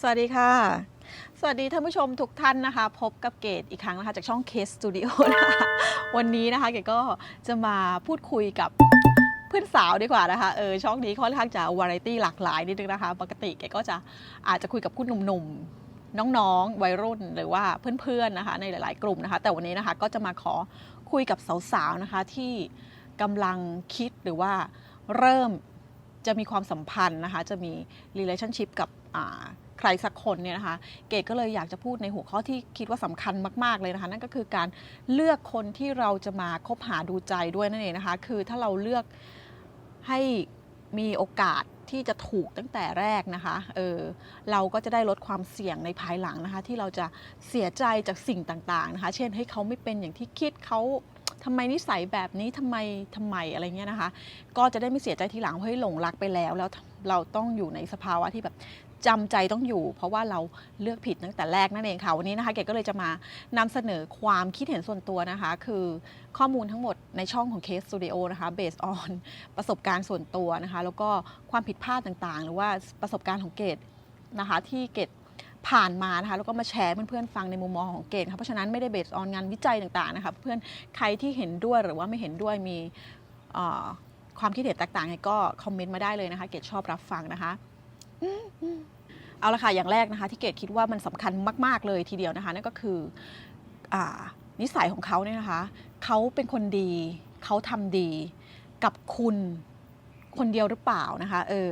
สวัสดีค่ะ สวัสดีท่านผู้ชมทุกท่านนะคะ พบกับเกดอีกครั้งนะคะ จากช่อง Case Studio นะคะวันนี้นะคะเกดก็จะมาพูดคุยกับเพื่อนสาวดีกว่านะคะเออช่องนี้ค่อนข้างจะวาไรตี้หลากหลายนิดนึงนะคะ ปกติเกดก็จะอาจจะคุยกับคุณหนุ่มๆ น้องๆ วัยรุ่นหรือว่าเพื่อนๆนะคะ ในหลาย ๆ กลุ่มนะคะ แต่วันนี้นะคะก็จะมาขอคุยกับสาวๆนะคะที่กำลังคิดหรือว่าเริ่ม จะมีความสัมพันธ์นะคะ จะมี relationship กับใครสักคนเนี่ยนะคะ เกดก็เลยอยากจะพูดในหัวข้อที่คิดว่าสำคัญมากๆเลยนะคะ นั่นก็คือการเลือกคนที่เราจะมาคบหาดูใจด้วยนั่นเองนะคะ คือถ้าเราเลือกให้มีโอกาสที่จะถูกตั้งแต่แรกนะคะ เออ เราก็จะได้ลดความเสี่ยงในภายหลังนะคะ ที่เราจะเสียใจจากสิ่งต่างๆนะคะ เช่นให้เขาไม่เป็นอย่างที่คิดเขา ทำไมนิสัยแบบนี้ทำไมทำไมอะไรเงี้ยนะคะ ก็จะได้ไม่เสียใจทีหลังเพราะให้หลงรักไปแล้ว แล้วเราต้องอยู่ในสภาวะที่แบบจำใจต้องอยู่ เพราะว่าเราเลือกผิดตั้งแต่แรกนั่นเองค่ะ วันนี้นะคะเกดก็เลยจะมานำเสนอความคิดเห็นส่วนตัวนะคะ คือข้อมูลทั้งหมดในช่องของ Case Studio นะคะ based on ประสบการณ์ส่วนตัวนะคะ แล้วก็ความผิดพลาดต่างๆ หรือว่าประสบการณ์ของเกดนะคะที่เกด ผ่านมานะคะแล้วก็มาแชร์เพื่อนๆฟังในมุมมองของเกดค่ะเพราะฉะนั้นไม่ได้ based on งานวิจัยต่างๆนะคะเพื่อนใครที่เห็นด้วยหรือว่าไม่เห็นด้วยมีความคิดเห็นแตกต่างไงก็คอมเมนต์มาได้เลยนะคะ เกดชอบรับฟังนะคะเอาละค่ะอย่างแรกนะคะ ที่เกดคิดว่ามันสำคัญมากๆเลยทีเดียวนะคะนั่นก็คืออนิสัยของเขาเนี่ยนะคะเขาเป็นคนดีเขาทำดีกับคุณคนเดียวหรือเปล่านะคะ เออ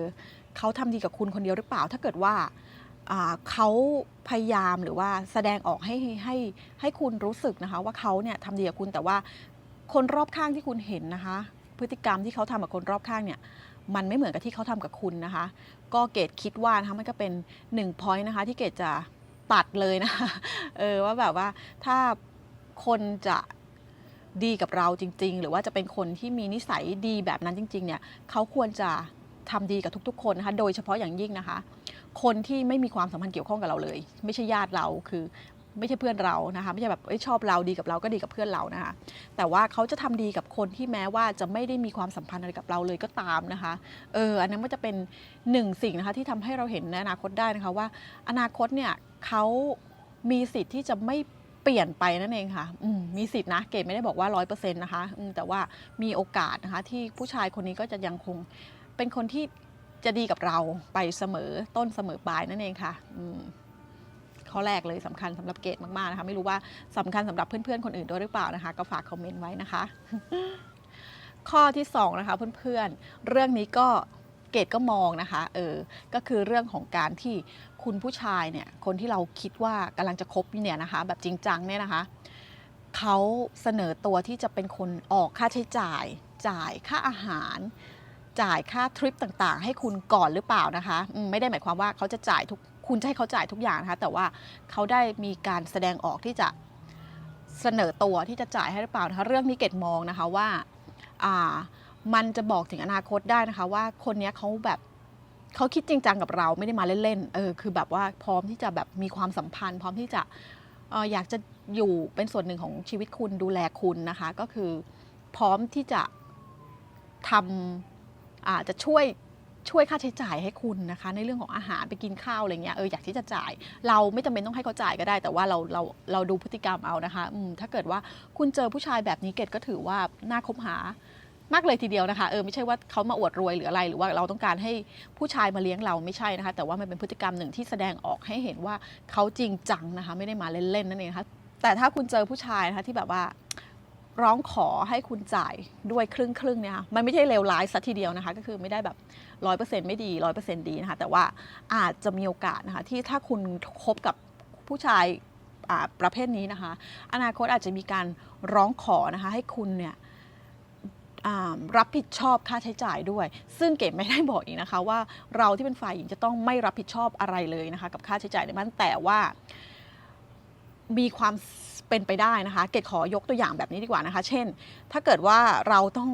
เขาทำดีกับคุณคนเดียวหรือเปล่า ถ้าเกิดว่า เขาพยายามหรือว่าแสดงออกให้ให้ให้คุณรู้สึกนะคะ ว่าเขาเนี่ยทำดีกับคุณแต่ว่าคนรอบข้างที่คุณเห็นนะคะ พฤติกรรมที่เขาทำกับคนรอบข้างเนี่ยมันไม่เหมือนกับที่เขาทำกับคุณนะคะ ก็เกดคิดว่านะคะมันก็เป็นหนึ่งพอยต์นะคะที่เกดจะตัดเลยนะคะเออว่าแบบว่าถ้าคนจะดีกับเราจริง ๆ หรือว่าจะเป็นคนที่มีนิสัยดีแบบนั้นจริง ๆ เนี่ยเขาควรจะ ทำดีกับทุก ๆ คนนะคะ โดยเฉพาะอย่างยิ่งนะคะ คนที่ไม่มีความสัมพันธ์เกี่ยวข้องกับเราเลย ไม่ใช่ญาติเราคือไม่ใช่เพื่อนเรานะคะ ไม่ใช่แบบอชอบเราดีกับเราก็ดีกับเพื่อนเรานะคะ แต่ว่าเขาจะทำดีกับคนที่แม้ว่าจะไม่ได้มีความสัมพันธ์อะไรกับเราเลยก็ตามนะคะ เออ อันนั้นก็จะเป็นหนึ่งสิ่งนะคะที่ทำให้เราเห็นในอนาคตได้นะคะว่า อนาคตเนี่ยเขามีสิทธิ์ที่จะไม่เปลี่ยนไปนั่นเองค่ะมมีสิทธินะ เกดไม่ได้บอกว่าร้อยเปอร์เซ็นต์นะคะแต่ว่ามีโอกาสนะคะที่ผู้ชายคนนี้ก็จะยังคง เป็นคนที่จะดีกับเราไปเสมอต้นเสมอปลายนั่นเองค่ะข้อแรกเลยสำคัญสำหรับเกดมากๆนะคะไม่รู้ว่าสำคัญสำหรับเพื่อนๆคนอื่นด้วยหรือเปล่านะคะ ก็ฝากคอมเมนต์ไว้นะคะ ข้อที่สองนะคะเพื่อนๆ เรื่องนี้ก็เกดก็มองนะคะเออก็คือเรื่องของการที่คุณผู้ชายเนี่ยคนที่เราคิดว่ากำลังจะคบเนี่ยนะคะ แบบจริงจังเนี่ยนะคะเขาเสนอตัวที่จะเป็นคนออกค่าใช้จ่าย จ่ายค่าอาหาร จ่ายค่าทริปต่างๆ ให้คุณก่อนหรือเปล่านะคะ ไม่ได้หมายความว่าเขาจะจ่ายทุกคุณจะให้เขาจ่ายทุกอย่างนะคะ แต่ว่าเขาได้มีการแสดงออกที่จะเสนอตัวที่จะจ่ายให้หรือเปล่านะคะเรื่องนี้เกดมองนะคะว่าอ่ามันจะบอกถึงอนาคตได้นะคะ ว่าคนนี้เขาแบบเขาคิดจริงจังกับเราไม่ได้มาเล่นๆเออคือแบบว่าพร้อมที่จะแบบมีความสัมพันธ์ พร้อมที่จะเอออยากจะอยู่เป็นส่วนหนึ่งของชีวิตคุณดูแลคุณนะคะ ก็คือพร้อมที่จะทำ อาจจะช่วยช่วยค่าใช้จ่ายให้คุณนะคะ ในเรื่องของอาหารไปกินข้าวอะไรเงี้ยเอออยากที่จะจ่าย เราไม่จำเป็นต้องให้เขาจ่ายก็ได้ แต่ว่าเราเราเราดูพฤติกรรมเอานะคะอืมถ้าเกิดว่าคุณเจอผู้ชายแบบนี้เกดก็ถือว่าน่าคบหามากเลยทีเดียวนะคะเออไม่ใช่ว่าเขามาอวดรวยหรืออะไร หรือว่าเราต้องการให้ผู้ชายมาเลี้ยงเราไม่ใช่นะคะ แต่ว่ามันเป็นพฤติกรรมหนึ่งที่แสดงออกให้เห็นว่าเขาจริงจังนะคะ ไม่ได้มาเล่นๆนั่นเองนะคะแต่ถ้าคุณเจอผู้ชายนะคะที่แบบว่า ร้องขอให้คุณจ่ายด้วยครึ่งครึ่งๆเนี่ยค่ะมันไม่ใช่เลวร้ายซะทีเดียวนะคะ ก็คือไม่ได้แบบร้อยเปอร์เซ็นต์ไม่ดีร้อยเปอร์เซ็นต์ดีนะคะแต่ว่าอาจจะมีโอกาสนะคะที่ถ้าคุณคบกับผู้ชายประเภทนี้นะคะ อนาคตอาจจะมีการร้องขอนะคะให้คุณเนี่ยรับผิดชอบค่าใช้จ่ายด้วย ซึ่งเก๋ไม่ได้บอกอีกนะคะ ว่าเราที่เป็นฝ่ายหญิงจะต้องไม่รับผิดชอบอะไรเลยนะคะ กับค่าใช้จ่ายในบ้านแต่ว่า มีความเป็นไปได้นะคะ เกดขอยกตัวอย่างแบบนี้ดีกว่านะคะ เช่น ถ้าเกิดว่าเราต้อง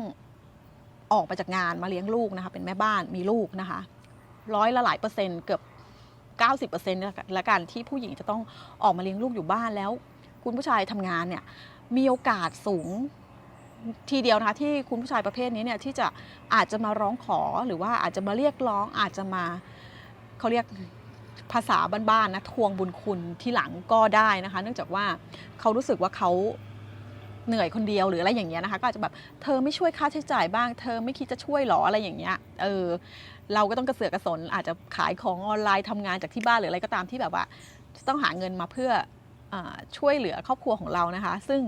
ออกมาจากงานมาเลี้ยงลูกนะคะ เป็นแม่บ้านมีลูกนะคะ ร้อยละหลายเปอร์เซ็นต์เกือบ 90เปอร์เซ็นต์ละกันที่ผู้หญิงจะต้องออกมาเลี้ยงลูกอยู่บ้านแล้ว คุณผู้ชายทำงานเนี่ยมีโอกาสสูงทีเดียวนะคะที่คุณผู้ชายประเภทนี้เนี่ยที่จะอาจจะมาร้องขอหรือว่าอาจจะมาเรียกร้องอาจจะมาเขาเรียก ภาษาบ้านๆนะทวงบุญคุณที่หลังก็ได้นะคะ เนื่องจากว่าเขารู้สึกว่าเขาเหนื่อยคนเดียวหรืออะไรอย่างเงี้ยนะคะ ก็อาจจะแบบเธอไม่ช่วยค่าใช้จ่ายบ้าง เธอไม่คิดจะช่วยหรออะไรอย่างเงี้ยเออเราก็ต้องกระเสือกกระสนอาจจะขายของออนไลน์ทำงานจากที่บ้านหรืออะไรก็ตามที่แบบว่าต้องหาเงินมาเพื่อช่วยเหลือครอบครัวของเรานะคะ ซึ่ง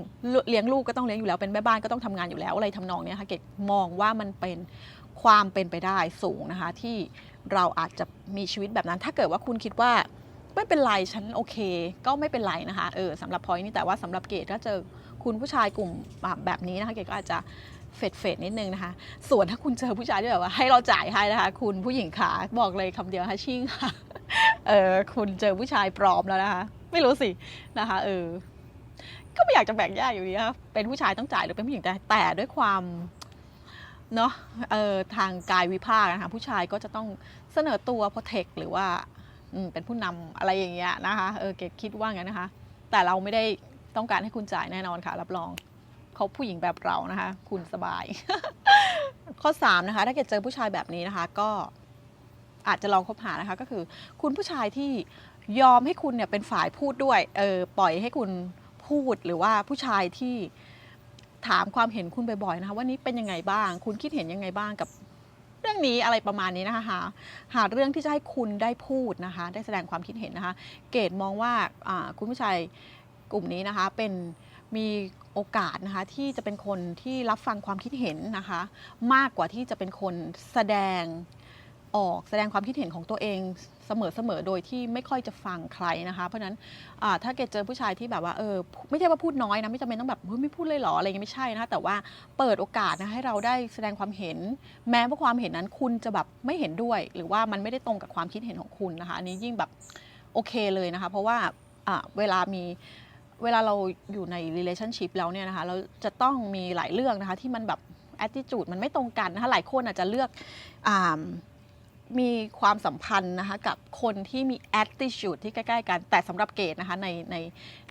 เลี้ยงลูกก็ต้องเลี้ยงอยู่แล้วเป็นแม่บ้านก็ต้องทำงานอยู่แล้วอะไรทำนองเนี้ยค่ะเกดมองว่ามันเป็นความเป็นไปได้สูงนะคะที่ เราอาจจะมีชีวิตแบบนั้น ถ้าเกิดว่าคุณคิดว่าไม่เป็นไรฉันโอเค ก็ไม่เป็นไรนะคะเออสำหรับพอยนี้แต่ว่าสำหรับเกดถ้าเจอคุณผู้ชายกลุ่มแบบนี้นะคะเกดก็อาจจะเฟดเฟดนิดนึงนะคะ ส่วนถ้าคุณเจอผู้ชายที่แบบว่าให้เราจ่ายให้นะคะ คุณผู้หญิงขาบอกเลยคำเดียวนะคะชิ่งค่ะเออคุณเจอผู้ชายปลอมแล้วนะคะ ไม่รู้สินะคะเออก็ไม่อยากจะแบ่งแยกอยู่ดีนะคะเป็นผู้ชายต้องจ่ายหรือเป็นผู้หญิงแต่แต่ด้วยความ เนาะเออทางกายวิภาคนะคะผู้ชายก็จะต้องเสนอตัว protect หรือว่าเป็นผู้นำอะไรอย่างเงี้ยนะคะเออเกดคิดว่างั้นนะคะ แต่เราไม่ได้ต้องการให้คุณจ่ายแน่นอนค่ะ รับรองเขาผู้หญิงแบบเรานะคะ คุณสบาย ข้อ3นะคะ ถ้าเกิดเจอผู้ชายแบบนี้นะคะ ก็อาจจะลองคบหานะคะ ก็คือ คุณผู้ชายที่ยอมให้คุณเนี่ยเป็นฝ่ายพูดด้วยเออปล่อยให้คุณพูดหรือว่าผู้ชายที่ ถามความเห็นคุณบ่อยๆนะคะว่านี้เป็นยังไงบ้าง คุณคิดเห็นยังไงบ้างกับเรื่องนี้อะไรประมาณนี้นะคะหาหาเรื่องที่จะให้คุณได้พูดนะคะ ได้แสดงความคิดเห็นนะคะ เกดมองว่าอ่าคุณผู้ชายกลุ่มนี้นะคะเป็นมีโอกาสนะคะที่จะเป็นคนที่รับฟังความคิดเห็นนะคะ มากกว่าที่จะเป็นคนแสดง ออกแสดงความคิดเห็นของตัวเองเสมอๆโดยที่ไม่ค่อยจะฟังใครนะคะ เพราะฉะนั้นอ่าถ้าเกดเจอผู้ชายที่แบบว่าเออไม่ใช่ว่าพูดน้อยนะไม่จำเป็นต้องแบบเฮ้ยไม่พูดเลยเหรออะไรเงี้ยไม่ใช่นะคะแต่ว่าเปิดโอกาสนะให้เราได้แสดงความเห็น แม้ว่าความเห็นนั้นคุณจะแบบไม่เห็นด้วย หรือว่ามันไม่ได้ตรงกับความคิดเห็นของคุณนะคะอันนี้ยิ่งแบบโอเคเลยนะคะ เพราะว่าอะเวลามีเวลาเราอยู่ใน relationship แล้วเนี่ยนะคะเราจะต้องมีหลายเรื่องนะคะที่มันแบบ attitude มันไม่ตรงกันนะคะหลายคนอาจจะเลือกอา มีความสัมพันธ์นะคะกับคนที่มี attitude ที่ใกล้ๆกัน แต่สำหรับเกดนะคะในใน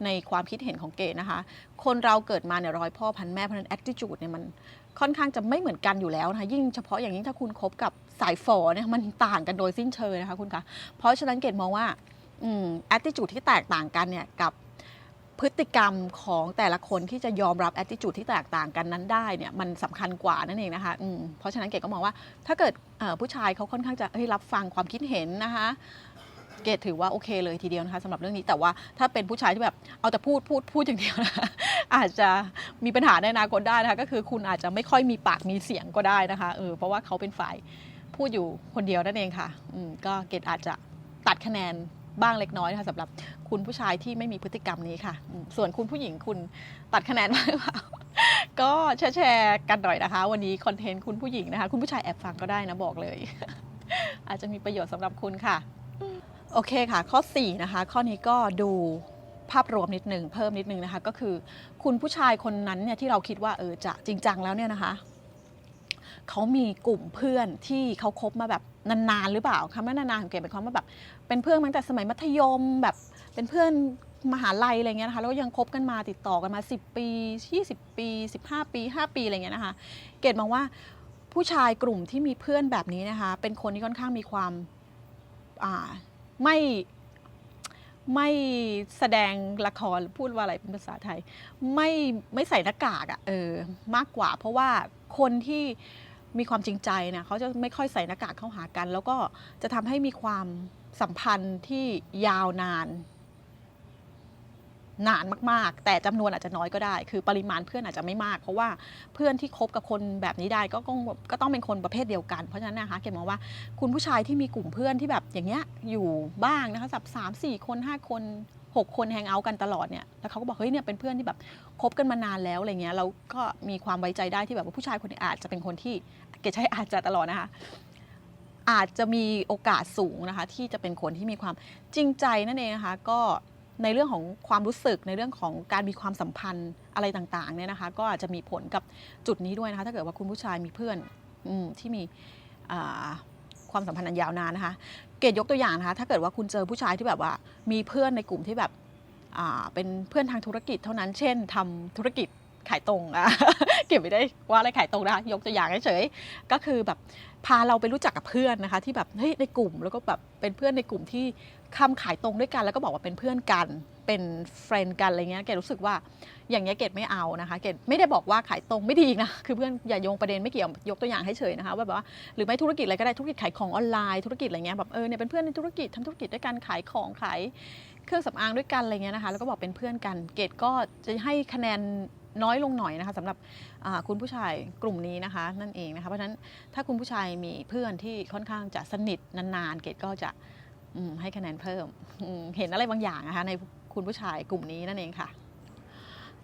ในความคิดเห็นของเกดนะคะ คนเราเกิดมาเนี่ยร้อยพ่อพันแม่เพราะฉะนั้น attitude เนี่ยมันค่อนข้างจะไม่เหมือนกันอยู่แล้วนะคะยิ่งเฉพาะอย่างยิ่งถ้าคุณคบกับสายฝอเนี่ยมันต่างกันโดยสิ้นเชิงนะคะคุณคะเพราะฉะนั้นเกดมองว่าอืม attitude ที่แตกต่างกันเนี่ยกับ พฤติกรรมของแต่ละคนที่จะยอมรับ attitude ที่แตกต่างกันนั้นได้เนี่ยมันสำคัญกว่านั่นเองนะคะเพราะฉะนั้นเกดก็มองว่าถ้าเกิดผู้ชายเขาค่อนข้างจะรับฟังความคิดเห็นนะคะเกดถือว่าโอเคเลยทีเดียวนะคะสำหรับเรื่องนี้แต่ว่าถ้าเป็นผู้ชายที่แบบเอาแต่พูดพูดพูดอย่างเดียวนะอาจจะมีปัญหาในอนาคตได้นะคะก็คือคุณอาจจะไม่ค่อยมีปากมีเสียงก็ได้นะคะเออเพราะว่าเขาเป็นฝ่ายพูดอยู่คนเดียวนั่นเองค่ะอืก็เกดอาจจะตัดคะแนน บ้างเล็กน้อยนะคะสำหรับคุณผู้ชายที่ไม่มีพฤติกรรมนี้ค่ะ ส่วนคุณผู้หญิงคุณตัดคะแนนบ้าหรือเปล่าก็แชร์แชร์กันหน่อยนะคะ วันนี้คอนเทนต์คุณผู้หญิงนะคะ คุณผู้ชายแอบฟังก็ได้นะบอกเลย อาจจะมีประโยชน์สำหรับคุณค่ะ โอเคค่ะ ข้อ 4 นะคะ ข้อนี้ก็ดูภาพรวมนิดหนึ่งเพิ่มนิดนึงนะคะ ก็คือ คุณผู้ชายคนนั้นเนี่ยที่เราคิดว่าเออจะจริงจังแล้วเนี่ยนะคะ เขามีกลุ่มเพื่อนที่เขาคบมาแบบนานๆหรือเปล่าคำว่านานๆของเกดเป็นความว่าแบบ เป็นเพื่อนมาตั้งแต่สมัยมัธยมแบบเป็นเพื่อนมหาลัยอะไรเงี้ยนะคะแล้วก็ยังคบกันมาติดต่อกันมา 10 ปี 20 ปี 15 ปี 5 ปีอะไรเงี้ยนะคะ เกดมองว่าผู้ชายกลุ่มที่มีเพื่อนแบบนี้นะคะ เป็นคนที่ค่อนข้างมีความอ่าไม่ไม่แสดงละครพูดว่าอะไรเป็นภาษาไทย ไม่ไม่ใส่หน้ากากอะ่ะเออมากกว่า เพราะว่าคนที่ มีความจริงใจนี่ยเขาจะไม่ค่อยใส่หน้ากากเข้าหากัน แล้วก็จะทำให้มีความสัมพันธ์ที่ยาวนาน นานมากๆ แต่จำนวนอาจจะน้อยก็ได้ คือปริมาณเพื่อนอาจจะไม่มาก เพราะว่าเพื่อนที่คบกับคนแบบนี้ได้ก็กก็ต้องเป็นคนประเภทเดียวกันเพราะฉะนั้นนะคะเกดมองว่าคุณผู้ชายที่มีกลุ่มเพื่อนที่แบบอย่างเงี้ยอยู่บ้างนะคะสับสามสี่คนห้าคน หกคนแฮงเอาท์กันตลอดเนี่ยแล้วเขาก็บอกเฮ้ยเนี่ยเป็นเพื่อนที่แบบคบกันมานานแล้วอะไรเงี้ยแล้วก็มีความไว้ใจได้ที่แบบว่าผู้ชายคนนี้อาจจะเป็นคนที่เกดใช้อาจจะตลอดนะคะอาจจะมีโอกาสสูงนะคะที่จะเป็นคนที่มีความจริงใจนั่นเองนะคะก็ในเรื่องของความรู้สึกในเรื่องของการมีความสัมพันธ์อะไรต่างๆเนี่ยนะคะ ก็อาจจะมีผลกับจุดนี้ด้วยนะคะ ถ้าเกิดว่าคุณผู้ชายมีเพื่อนอที่มี ความสัมพันธ์อันยาวนานนะคะ เกดยกตัวอย่างนะคะถ้าเกิดว่าคุณเจอผู้ชายที่แบบว่า มีเพื่อนในกลุ่มที่แบบอ่าเป็นเพื่อนทางธุรกิจเท่านั้น เช่นทำธุรกิจขายตรงอะเก็บไม่ได้ว่าอะไรขายตรงนะยกตัวอย่างเฉยๆก็คือแบบพาเราไปรู้จักกับเพื่อนนะคะ ที่แบบเฮ้ยในกลุ่มแล้วก็แบบเป็นเพื่อนในกลุ่มที่คำขายตรงด้วยกัน แล้วก็บอกว่าเป็นเพื่อนกันเป็นเฟรนด์กันอะไรเงี้ยเกดรู้สึกว่าอย่างเงี้ยเกดไม่เอานะคะ เกดไม่ได้บอกว่าขายตรงไม่ดีนะ คือเพื่อนอย่าโยงประเด็นไม่เกี่ยวยกตัวอย่างให้เฉยนะคะว่าแบบว่าหรือไม่ธุรกิจอะไรก็ได้ธุรกิจขายของออนไลน์ธุรกิจอะไรเงี้ยแบบเออเนี่ยเป็นเพื่อนในธุรกิจทำธุรกิจด้วยกันขายของขายเครื่องสำอางด้วยกันอะไรเงี้ยนะคะแล้วก็บอกเป็นเพื่อนกัน เกดก็จะให้คะแนนน้อยลงหน่อยนะคะสำหรับคุณผู้ชายกลุ่มนี้นะคะ นั่นเองนะคะเพราะฉะนั้นถ้าคุณผู้ชายมีเพื่อนที่ค่อนข้างจะสนิทนานๆเกดก็จะให้คะแนนเพิ่มเห็นอะไรบางอย่างนะคะใน คุณผู้ชายกลุ่มนี้นั่นเองค่ะ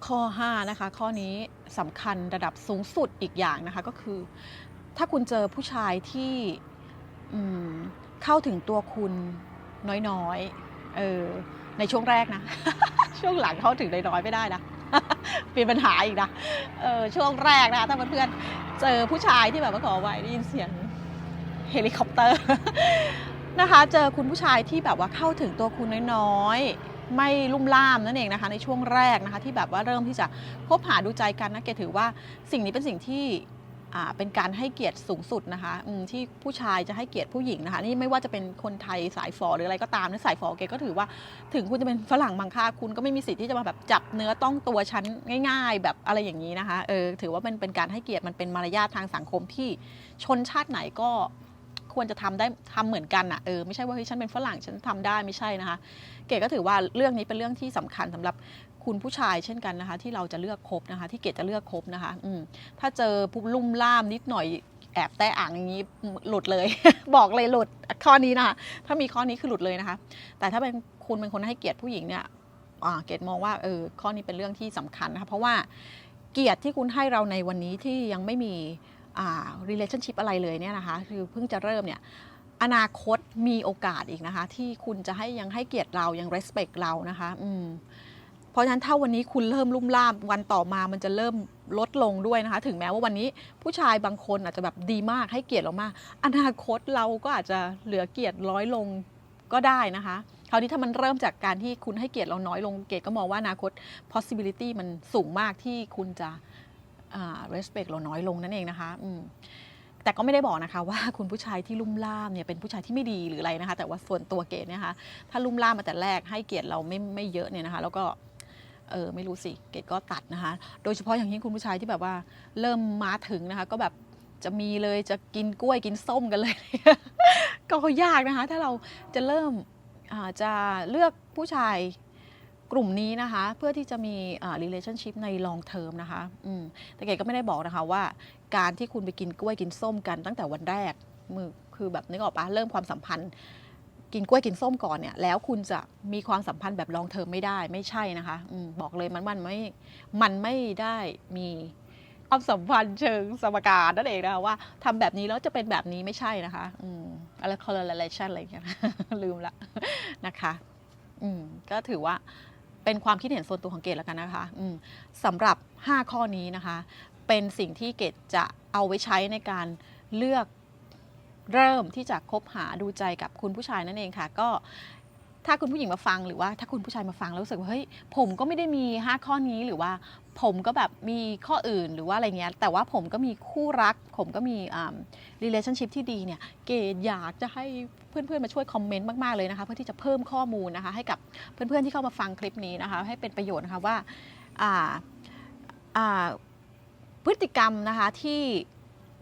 ข้อ 5 นะคะ ข้อนี้สำคัญระดับสูงสุดอีกอย่างนะคะก็คือ ถ้าคุณเจอผู้ชายที่เข้าถึงตัวคุณน้อยๆเออในช่วงแรกนะ ช่วงหลังเข้าถึงน้อยๆไม่ได้นะเป็นปัญหาอีกนะเออช่วงแรกนะถ้าเพื่อนๆเจอผู้ชายที่แบบว่าขอไว้ได้ยินเสียงเฮลิคอปเตอร์นะคะ เจอคุณผู้ชายที่แบบว่าเข้าถึงตัวคุณน้อยๆ ไม่ลุ่มล่ามนั่นเองนะคะในช่วงแรกนะคะที่แบบว่าเริ่มที่จะคบหาดูใจกันนะเกถือว่าสิ่งนี้เป็นสิ่งที่เป็นการให้เกียรติสูงสุดนะคะที่ผู้ชายจะให้เกียรติผู้หญิงนะคะนี่ไม่ว่าจะเป็นคนไทยสายฝอหรืออะไรก็ตามนะสายฝอเกก็ถือว่าถึงคุณจะเป็นฝรั่งบางค่าคุณก็ไม่มีสิทธิ์ที่จะมาแบบจับเนื้อต้องตัวฉันง่าย ๆ แบบอะไรอย่างนี้นะคะเออถือว่าเป็นเป็นการให้เกียรติมันเป็นมารยาททางสังคมที่ชนชาติไหนก็ ควรจะทำได้ทำเหมือนกันอะเออไม่ใช่ว่าเฮ้ยฉันเป็นฝรั่งฉันทำได้ไม่ใช่นะคะ เกดก็ถือว่าเรื่องนี้เป็นเรื่องที่สำคัญสำหรับคุณผู้ชายเช่นกันนะคะ ที่เราจะเลือกคบนะคะ ที่เกดจะเลือกคบนะคะอืมถ้าเจอปุ๊บลุ่มล่ามนิดหน่อยแอบแตะอ่างอย่างนี้หลุดเลย บอกเลยหลุดข้อนี้นะคะถ้ามีข้อนี้คือหลุดเลยนะคะ แต่ถ้าเป็นคุณเป็นคนให้เกียรติผู้หญิงเนี่ยเกดมองว่าเออข้อนี้เป็นเรื่องที่สำคัญนะคะเพราะว่าเกียรติที่คุณให้เราในวันนี้ที่ยังไม่มี relationship อะไรเลยเนี่ยนะคะ คือเพิ่งจะเริ่มเนี่ยอนาคตมีโอกาสอีกนะคะ ที่คุณจะให้ยังให้เกียรติเรายัง respect เรานะคะอืมเพราะฉะนั้นถ้าวันนี้คุณเริ่มลุ่มล่ามวันต่อมามันจะเริ่มลดลงด้วยนะคะ ถึงแม้ว่าวันนี้ผู้ชายบางคนอาจจะแบบดีมากให้เกียรติเรามาก อนาคตเราก็อาจจะเหลือเกียรติร้อยลงก็ได้นะคะ คราวนี้ถ้ามันเริ่มจากการที่คุณให้เกียรติเราน้อยลงเกรดก็มองว่าอนาคต possibility มันสูงมากที่คุณจะ respect เราน้อยลงนั่นเองนะคะอืแต่ก็ไม่ได้บอกนะคะว่าคุณผู้ชายที่ลุ่มล่ามเนี่ยเป็นผู้ชายที่ไม่ดีหรืออะไรนะคะ แต่ว่าส่วนตัวเกรดเนี่ยนะคะถ้าลุ่มล่ามมาแต่แรกให้เกียรติเราไม่ไม่เยอะเนี่ยนะคะ แล้วก็เออไม่รู้สิเกดก็ตัดนะคะ โดยเฉพาะอย่างยิ่งคุณผู้ชายที่แบบว่าเริ่มมาถึงนะคะ ก็แบบจะมีเลยจะกินกล้วยกินส้มกันเลย ก็ยากนะคะ ถ้าเราจะเริ่มจะเลือกผู้ชาย กลุ่มนี้นะคะเพื่อที่จะมีอ่า relationship ใน long term นะคะอืมแต่เกดก็ไม่ได้บอกนะคะว่า การที่คุณไปกินกล้วยกินส้มกันตั้งแต่วันแรกมือคือแบบนึกออกปะเริ่มความสัมพันธ์ กินกล้วยกินส้มก่อนเนี่ยแล้วคุณจะมีความสัมพันธ์แบบลองเทอมไม่ได้ไม่ใช่นะคะอมบอกเลยมันมันไม่มันไม่ได้มีความสัมพันธ์เชิงสมการนั่นเองนะคะว่าทำแบบนี้แล้วจะเป็นแบบนี้ไม่ใช่นะคะอืมอะไร correlation อะไรอย่างเงี้ยลืมละนะคะ อืมก็ถือว่า เป็นความคิดเห็นส่วนตัวของเกดแล้วกันนะคะอืมสำหรับ 5 ข้อนี้นะคะ เป็นสิ่งที่เกดจะเอาไว้ใช้ในการเลือกเริ่มที่จะคบหาดูใจกับคุณผู้ชายนั่นเองค่ะ ก็ ถ้าคุณผู้หญิงมาฟังหรือว่าถ้าคุณผู้ชายมาฟังแล้วรู้สึกว่าเฮ้ยผมก็ไม่ได้มี 5 ข้อนี้หรือว่าผมก็แบบมีข้ออื่นหรือว่าอะไรเงี้ยแต่ว่าผมก็มีคู่รัก ผมก็มีอ่า relationship ที่ดีเนี่ยเกดอยากจะให้เพื่อนๆมาช่วยคอมเมนต์มาก ๆ เลยนะคะ เพื่อที่จะเพิ่มข้อมูลนะคะ ให้กับเพื่อนๆที่เข้ามาฟังคลิปนี้นะคะ ให้เป็นประโยชน์นะคะว่าอ่าอ่าพฤติกรรมนะคะที่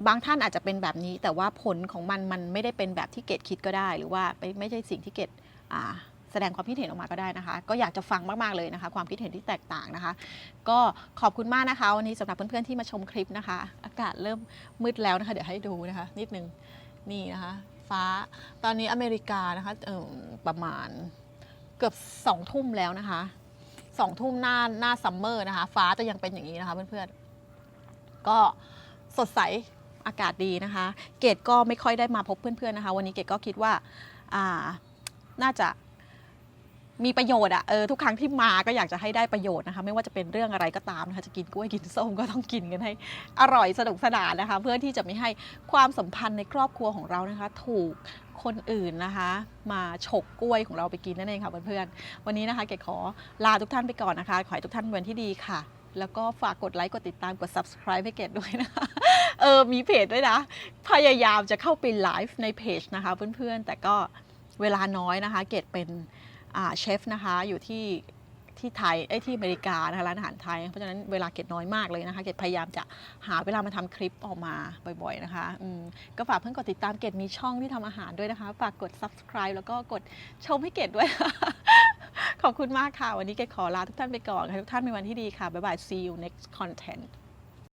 บางท่านอาจจะเป็นแบบนี้ แต่ว่าผลของมันมันไม่ได้เป็นแบบที่เกดคิดก็ได้ หรือว่าไม่ไม่ใช่สิ่งที่เกดอ่า แสดงความคิดเห็นออกมาก็ได้นะคะ ก็อยากจะฟังมากๆเลยนะคะ ความคิดเห็นที่แตกต่างนะคะ ก็ขอบคุณมากนะคะวันนี้สำหรับเพื่อนๆที่มาชมคลิปนะคะ อากาศเริ่มมืดแล้วนะคะ เดี๋ยวให้ดูนะคะ นิดนึงนี่นะคะ ฟ้าตอนนี้อเมริกานะคะประมาณเกือบสองทุ่มแล้วนะคะสองทุ่มหน้าหน้าซัมเมอร์นะคะ ฟ้าจะยังเป็นอย่างนี้นะคะเพื่อนๆก็สดใสอากาศดีนะคะ เกดก็ไม่ค่อยได้มาพบเพื่อนๆนะคะ วันนี้เกดก็คิดว่าน่าจะ มีประโยชน์อะเออทุกครั้งที่มาก็อยากจะให้ได้ประโยชน์นะคะ ไม่ว่าจะเป็นเรื่องอะไรก็ตามนะคะจะกินกล้วยกินส้มก็ต้องกินกันให้อร่อยสนุกสนานนะคะ เพื่อที่จะไม่ให้ความสัมพันธ์ในครอบครัวของเรานะคะ ถูกคนอื่นนะคะ มาฉกกล้วยของเราไปกินนั่นเองค่ะเพื่อนๆวันนี้นะคะเกดขอลาทุกท่านไปก่อนนะคะขอให้ทุกท่านเป็นวันที่ดีค่ะ แล้วก็ฝากกดไลค์กดติดตามกด subscribe ให้เกดด้วยนะคะเออมีเพจด้วยนะ พยายามจะเข้าไปไลฟ์ในเพจนะคะ เพื่อนๆแต่ก็เวลาน้อยนะคะ เกดเป็น เชฟนะคะอยู่ที่ที่ไทยไอ้ที่อเมริกานะคะร้านอาหารไทย เพราะฉะนั้นเวลาเกดน้อยมากเลยนะคะ เกดพยายามจะหาเวลามาทำคลิปออกมาบ่อยๆนะคะอืมก็ฝากเพื่อนกดติดตามเกดมีช่องที่ทำอาหารด้วยนะคะ ฝากกด subscribe แล้วก็กดชมให้เกดด้วย ขอบคุณมากค่ะ วันนี้เกดขอลาทุกท่านไปก่อนค่ะทุกท่านมีวันที่ดีค่ะ บ๊ายบาย see you next content